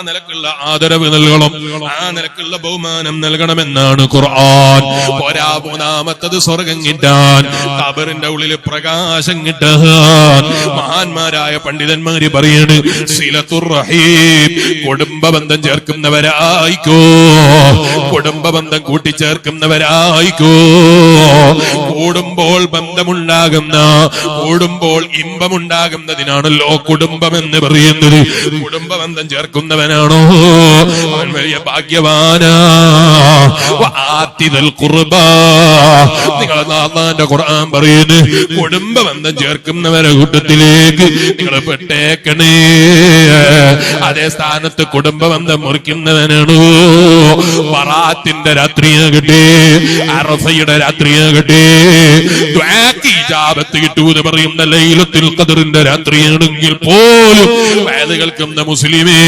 നിലക്കുള്ള ആദരവ് നൽകണം. ആ നിലക്കുള്ള ബഹുമാനം നൽകണമെന്നാണ് ഖുർആൻ. ഒരാ മൂന്നാമത്തത് സ്വർഗം കിട്ടാൻ. കബറിന്റെ ഉള്ളിൽ പ്രകാശം കിട്ടാൻ. മഹാന്മാരായ പണ്ഡിതന്മാര് പറയാണ് സിലത്തുർ റഹീം. കുടുംബ ബന്ധം ചേർക്കുന്നവരായിക്കോ. കുടുംബ ബന്ധം കൂട്ടിച്ചേർക്കുന്നവരായിക്കോ. കൂടുമ്പോൾ ബന്ധമുണ്ടാകുന്ന കൂടുമ്പോൾ ഇമ്പമുണ്ടാകുന്നതിനാണല്ലോ കുടുംബം എന്ന് പറയുന്നത്. കുടുംബ ബന്ധം ചേർക്കുന്നവനാണോ? അവൻ വലിയ ഭാഗ്യവാനാ. നിങ്ങൾ ഖുർആൻ പറയുന്നു കുടുംബ ബന്ധം ചേർക്കുന്നവരെ കൂട്ടത്തിലേക്ക് നിങ്ങൾ പെട്ടേക്കണേ. അതേ സ്ഥാനത്ത് കുടുംബ ബന്ധം മുറിക്കുന്നവനാണോ? പറാത്തിന്റെ രാത്രിയാകട്ടെ അറഫയുടെ രാത്രിയാകട്ടെ പറയുന്ന ലൈലത്തിൽ ഖദറിന്റെ രാത്രിയാണെങ്കിൽ പോലും വയത് മുസ്ലിമേ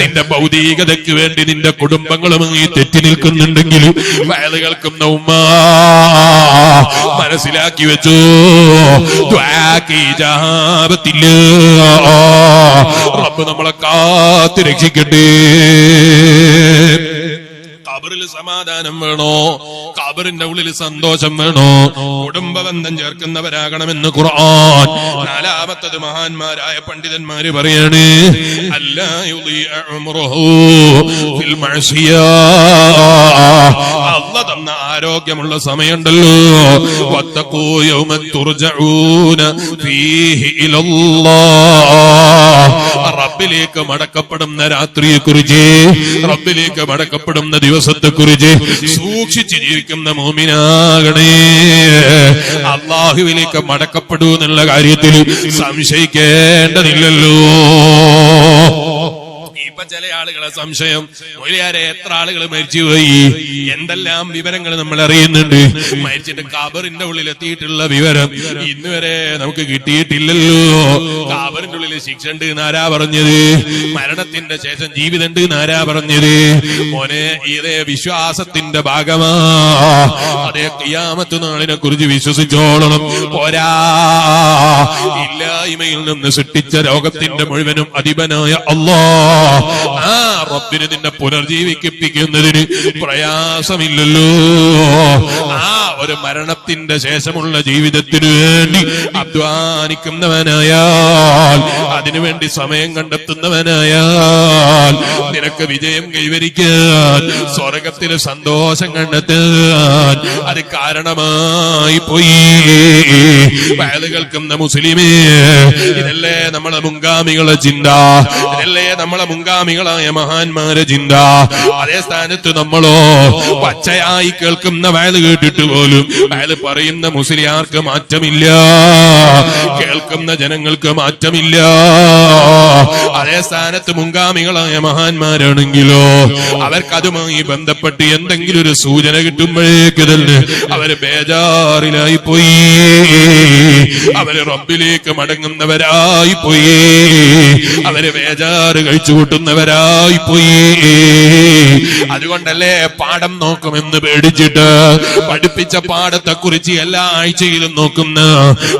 നിന്റെ ഭൗതികതയ്ക്ക് വേണ്ടി നിന്റെ കുടുംബങ്ങളുമായി തെറ്റി നിൽക്കുന്നുണ്ടെങ്കിലും വയത് ഉമ്മ മനസ്സിലാക്കി വെച്ചു. റബ്ബ് നമ്മളെ കാത്ത് രക്ഷിക്കട്ടെ. കബറിൽ സമാധാനം വേണോ? കബറിന്റെ ഉള്ളിൽ സന്തോഷം വേണോ? കുടുംബ ബന്ധം ചേർക്കുന്നവരാകണമെന്ന് ഖുർആൻ. നാലാമത്തത് മഹാന്മാരായ പണ്ഡിതന്മാര് പറയാണ് അല്ലാ തന്ന ആരോഗ്യമുള്ള സമയമുണ്ടല്ലോ. റബ്ബിലേക്ക് മടക്കപ്പെടുന്ന രാത്രിയെ കുറിച്ച് റബ്ബിലേക്ക് മടക്കപ്പെടുന്ന ദിവസത്തെ കുറിച്ച് സൂക്ഷിച്ച് ജീവിക്കുന്ന മോമിനാകണേ. അള്ളാഹുവിലേക്ക് മടക്കപ്പെടൂ എന്നുള്ള കാര്യത്തിൽ സംശയിക്കേണ്ടതില്ലല്ലോ. ഇപ്പൊ ചില ആളുകളെ സംശയം മൊഴിയാരെ എത്ര ആളുകൾ മരിച്ചുപോയി എന്തെല്ലാം വിവരങ്ങൾ നമ്മൾ അറിയുന്നുണ്ട്? മരിച്ചിട്ട് കബറിന്റെ ഉള്ളിൽ എത്തിയിട്ടുള്ള വിവരം ഇന്ന് വരെ നമുക്ക് കിട്ടിയിട്ടില്ലല്ലോ. കബറിന്റെ ഉള്ളിൽ ശിക്ഷ ഉണ്ട് എന്നാരാ പറഞ്ഞത്? മരണത്തിന്റെ ശേഷം ജീവിതം ഉണ്ട് എന്നാരാ പറഞ്ഞത്? മോനെ ഇതേ വിശ്വാസത്തിന്റെ ഭാഗമാ. അതേ കിയാമത്ത് നാളിനെ കുറിച്ച് വിശ്വസിച്ചോളണം. പോരാ. ഇല്ലായ്മയിൽ നിന്ന് സൃഷ്ടിച്ച രോഗത്തിന്റെ മുഴുവനും അധിപനായ അള്ളാ. ആ റബ്ബിന് നിന്നെ പുനർജീവിക്കിപ്പിക്കുന്നതിന് പ്രയാസമില്ലല്ലോ. ആ ഒരു മരണത്തിന്റെ ശേഷമുള്ള ജീവിതത്തിന് വേണ്ടി അധ്വാനിക്കുന്നവനായാൽ അതിനുവേണ്ടി സമയം കണ്ടെത്തുന്നവനായാൽ നിനക്ക് വിജയം കൈവരിക്കാൻ സ്വർഗത്തിന് സന്തോഷം കണ്ടെത്താൻ അത് കാരണമായി പോയി. വയലുകൾക്കും മുസ്ലിമേ ഇതല്ലേ നമ്മളെ മുങ്കാമികളെ ചിന്ത. ഇതല്ലേ നമ്മളെ മുങ്കാമികളായ മഹാന്മാരെ ചിന്ത. അതേ സ്ഥാനത്ത് നമ്മളോ പച്ചയായി കേൾക്കുന്ന വയൽ കേട്ടിട്ട് പോലും വയൽ പറയുന്ന മുസ്ലിയാർക്ക് മാറ്റമില്ല. കേൾക്കുന്ന ജനങ്ങൾക്ക് മാറ്റമില്ല. അതേ സ്ഥാനത്ത് മുൻഗാമികളായ മഹാന്മാരാണെങ്കിലോ അവർക്ക് അതുമായി ബന്ധപ്പെട്ട് എന്തെങ്കിലും ഒരു സൂചന കിട്ടുമ്പോഴേക്ക് തന്നെ അവർ ബേജാറിലായി പോയി. അവർ റബ്ബിലേക്ക് മടങ്ങുന്നവരായി പോയി. അവർ ബേജാറ് കഴിച്ചു കൂട്ടുന്നവരായി പോയി. അതുകൊണ്ടല്ലേ പാഠം നോക്കുമെന്ന് പേടിച്ചിട്ട് പഠിപ്പിച്ച പാഠത്തെ കുറിച്ച് എല്ലാ ആഴ്ചയിലും നോക്കുന്ന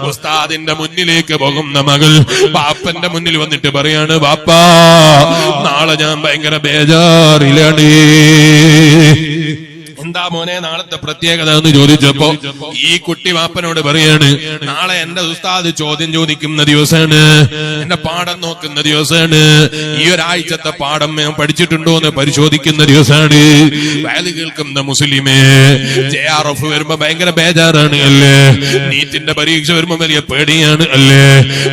ഉസ്താദിന്റെ മുന്നിലേക്ക് പോകുന്ന മകൾ ബാപ്പന്റെ മുന്നിൽ വന്നിട്ട് പറയാണ് ബാപ്പാ നാളെ ഞാൻ ഭയങ്കര ബേജാറിലാണ്. എന്താ മോനെ നാളത്തെ പ്രത്യേകത എന്ന് ചോദിച്ചപ്പോ ഈ കുട്ടി വാപ്പനോട് പറയാണ് നാളെ എന്റെ ഉസ്താദ് ചോദ്യം ചോദിക്കുന്ന ദിവസമാണ് എന്റെ പാഠം നോക്കുന്ന ദിവസമാണ് ഈ ഒരാഴ്ചത്തെ പാഠം ഞാൻ പഠിച്ചിട്ടുണ്ടോ എന്ന് പരിശോധിക്കുന്ന ദിവസമാണ്. വയൽ കേൾക്കുന്ന മുസ്ലിമേ ജെ ആർ എഫ് വരുമ്പോ ഭയങ്കര ബേജാറാണ് അല്ലേ? നീറ്റിന്റെ പരീക്ഷ വരുമ്പോ വലിയ പേടിയാണ് അല്ലേ?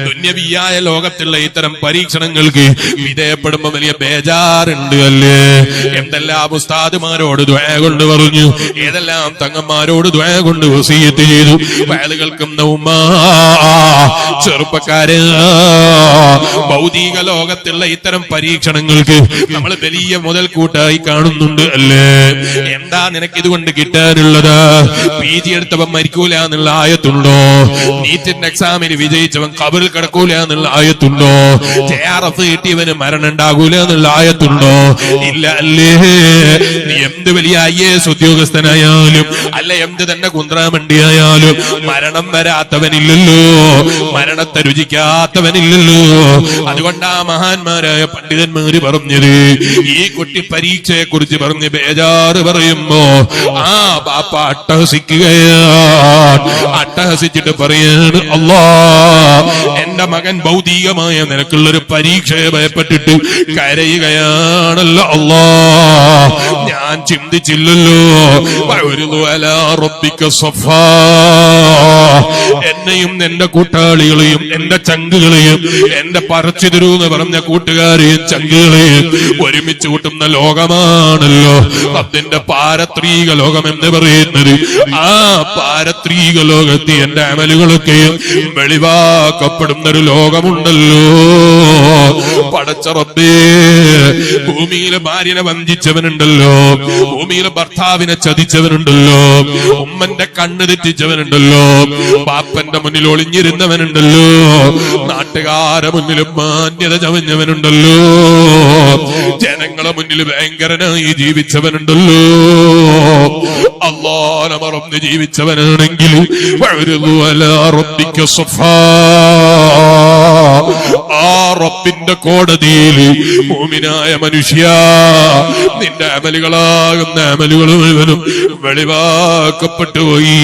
ദുന്യവിയായ ലോകത്തുള്ള ഇത്തരം പരീക്ഷണങ്ങൾക്ക് വിധേയപ്പെടുമ്പോ വലിയ ബേജാറുണ്ട് അല്ലേ? എന്തെല്ലാം ഉസ്താദുമാരോട് ദ്വയ കൊണ്ട് പറഞ്ഞു പറഞ്ഞു. ഏതെല്ലാം തങ്ങന്മാരോട് ദ്വയ കൊണ്ട് വസീയത്ത് ചെയ്തു. വയലുകൾക്കും ചെറുപ്പക്കാര് ഭൗതിക ലോകത്തുള്ള ഇത്തരം പരീക്ഷണങ്ങൾക്ക് നമ്മൾ വലിയ മുതൽ കൂട്ടായി കാണുന്നുണ്ട് അല്ലേ? എന്താ നിനക്ക് ഇതുകൊണ്ട് കിട്ടാനുള്ളത്? പി ജി എടുത്തവൻ മരിക്കൂല എന്നുള്ള ആയത്തുണ്ടോ? നീറ്റിന്റെ എക്സാമിന് വിജയിച്ചവൻ കബറിൽ കിടക്കൂല എന്നുള്ള ആയത്തുണ്ടോ? ജെ ആർ എഫ് കിട്ടിയവന് മരണം ഉണ്ടാകൂല എന്നുള്ള ആയത്തുണ്ടോ? ഇല്ല അല്ലേ? നീ എന്ത് വലിയ ഐ എസ് ഉദ്യോഗസ്ഥനായാലും അല്ല എന്ത് തന്നെ കുന്ത്രാമണ്ടിയായാലും മരണം വരാത്തവനില്ലല്ലോ. മരണത്തെ രുചിക്കാത്തവനില്ലല്ലോ. അതുകൊണ്ടാ മഹാന്മാരായ പണ്ഡിതന്മാര് പറഞ്ഞത് ഈ കുട്ടി പരീക്ഷയെ കുറിച്ച് പറഞ്ഞ് ബേജാറ് പറയുമ്പോ ആ ബാപ്പ അട്ടഹസിക്കുകയാണ്. അട്ടഹസിച്ചിട്ട് പറയാണ് അല്ലാ എന്റെ മകൻ ഭൗതികമായ നിനക്കുള്ളൊരു പരീക്ഷയെ ഭയപ്പെട്ടിട്ട് കരയുകയാണല്ലോ അല്ലാ ഞാൻ ചിന്തിച്ചില്ലല്ലോ. ഒരു റബ്ബിക്ക. എന്നെയും എന്റെ കൂട്ടാളികളെയും എന്റെ ചങ്കുകളെയും എന്റെ പറച്ചിതിരു എന്ന് പറഞ്ഞ കൂട്ടുകാരെയും ചങ്കുകളെയും ഒരുമിച്ച് കൂട്ടുന്ന ലോകമാണല്ലോ. അതിന്റെ പാരത്രീക ലോകം എന്ന് പറയുന്നത് ആ പാരത്രീക ലോകത്ത് എന്റെ അമലുകളൊക്കെയും വെളിവാക്കപ്പെടുന്ന ഒരു ലോകമുണ്ടല്ലോ. പടച്ചറബേ ഭൂമിയിലെ ഭാര്യനെ വഞ്ചിച്ചവനുണ്ടല്ലോ. ഭൂമിയിലെ ഭർത്താവിനെ ചതിച്ചവനുണ്ടല്ലോ. ഉമ്മന്റെ കണ്ണ് തെറ്റിച്ചവനുണ്ടല്ലോ. പാപ്പന്റെ മുന്നിൽ ഒളിഞ്ഞിരുന്നവനുണ്ടല്ലോ. നാട്ടുകാരെ മുന്നിൽ മാന്യത ചവഞ്ഞവനുണ്ടല്ലോ ജനങ്ങളെ മുന്നിൽ ഭയങ്കരനായി ജീവിച്ചവനുണ്ടല്ലോ. അള്ളാനെ മറന്ന് ജീവിച്ചവനാണെങ്കിൽ. ആ റബ്ബിന്റെ കോടതിയിൽ ഭൂമിനായ മനുഷ്യ നിന്റെ അമലുകളാകുന്ന അമലുകൾ മുഴുവനും വെളിവാക്കപ്പെട്ടു പോയി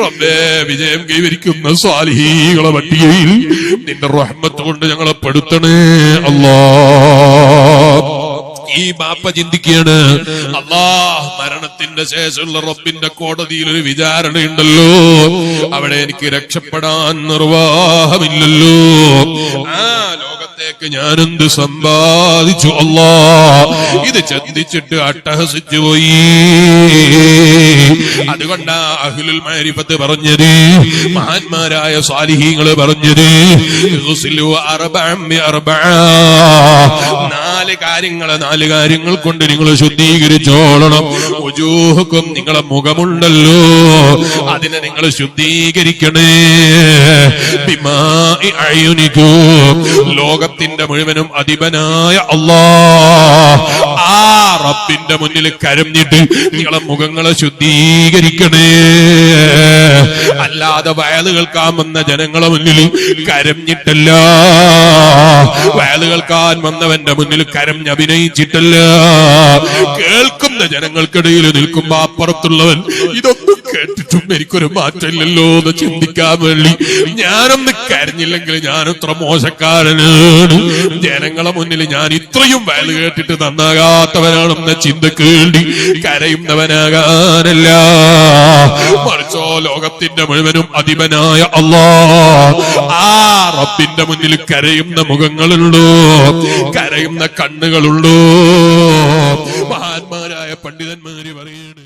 റബ്ബേ വിജയം കൈവരിക്കുന്ന സ്വാലിഹീകളെ പട്ടികയിൽ നിന്റെ റഹ്മത്ത് കൊണ്ട് ഞങ്ങളെ പെടുത്തണേ അല്ലാ ഈ ബാപ്പ ചിന്തിക്കുകയാണ് അല്ലാ മരണത്തിന്റെ ശേഷമുള്ള റബ്ബിന്റെ കോടതിയിൽ ഒരു വിചാരണയുണ്ടല്ലോ. അവിടെ എനിക്ക് രക്ഷപ്പെടാൻ നിർവാഹമില്ലല്ലോ. ആ ലോകത്തേക്ക് ഞാനെന്ത് സമ്പാദിച്ചു അല്ലാ ഇത് ചിന്തിച്ചിട്ട് അട്ടഹസിച്ചു പോയി. അതുകൊണ്ടാ അഹ്ലുൽ മാരിഫത്ത് പറഞ്ഞത് മഹാന്മാരായ സാലിഹീങ്ങൾ പറഞ്ഞത് അറബാ അർബഅം ബിഅർബഅ." നാല് കാര്യങ്ങൾ നാല് കാര്യങ്ങൾ കൊണ്ട് നിങ്ങൾ ശുദ്ധീകരിച്ചോളണം. ഉജൂഹുക്കും നിങ്ങളെ മുഖമുണ്ടല്ലോ. അതിനെ നിങ്ങൾ ശുദ്ധീകരിക്കണേ. അയ്യുനിക്കും ലോകത്തിന്റെ മുഴുവനും അധിപനായ അല്ലാ ആ റബ്ബിന്റെ മുന്നിൽ കരഞ്ഞിട്ട് നിങ്ങളെ മുഖങ്ങളെ ശുദ്ധീകരിക്കണേ. അല്ലാതെ വയൽ കേൾക്കാൻ വന്ന ജനങ്ങളെ മുന്നിൽ കരഞ്ഞിട്ടല്ല. വയൽ കേൾക്കാൻ വന്നവന്റെ മുന്നിൽ കരഞ്ഞ് അഭിനയിച്ചിട്ടല്ല. കേൾക്കുന്ന ജനങ്ങൾക്കിടയിൽ നിൽക്കുമ്പോ അപ്പുറത്തുള്ളവൻ ഇതൊന്നും കേട്ടിട്ടും എനിക്കൊരു മാറ്റമില്ലല്ലോ എന്ന് ചിന്തിക്കാൻ വേണ്ടി ഞാനൊന്ന് കരഞ്ഞില്ലെങ്കിൽ ഞാൻ ഇത്ര മോശക്കാരനാണ്. ജനങ്ങളെ മുന്നിൽ ഞാൻ ഇത്രയും വയൽ കേട്ടിട്ട് നന്നാകാത്തവനാണെന്ന ചിന്തക്ക് വേണ്ടി കരയുന്നവനാകാനല്ല. മറിച്ചോ ലോകത്തിന്റെ മുഴുവനും അധിപനായ അള്ളാ ആ റബ്ബിന്റെ മുന്നിൽ കരയുന്ന മുഖങ്ങളുണ്ടോ? കരയുന്ന കണ്ണുകളുണ്ടോ? മഹാന്മാരായ പണ്ഡിതന്മാര് പറയുന്നു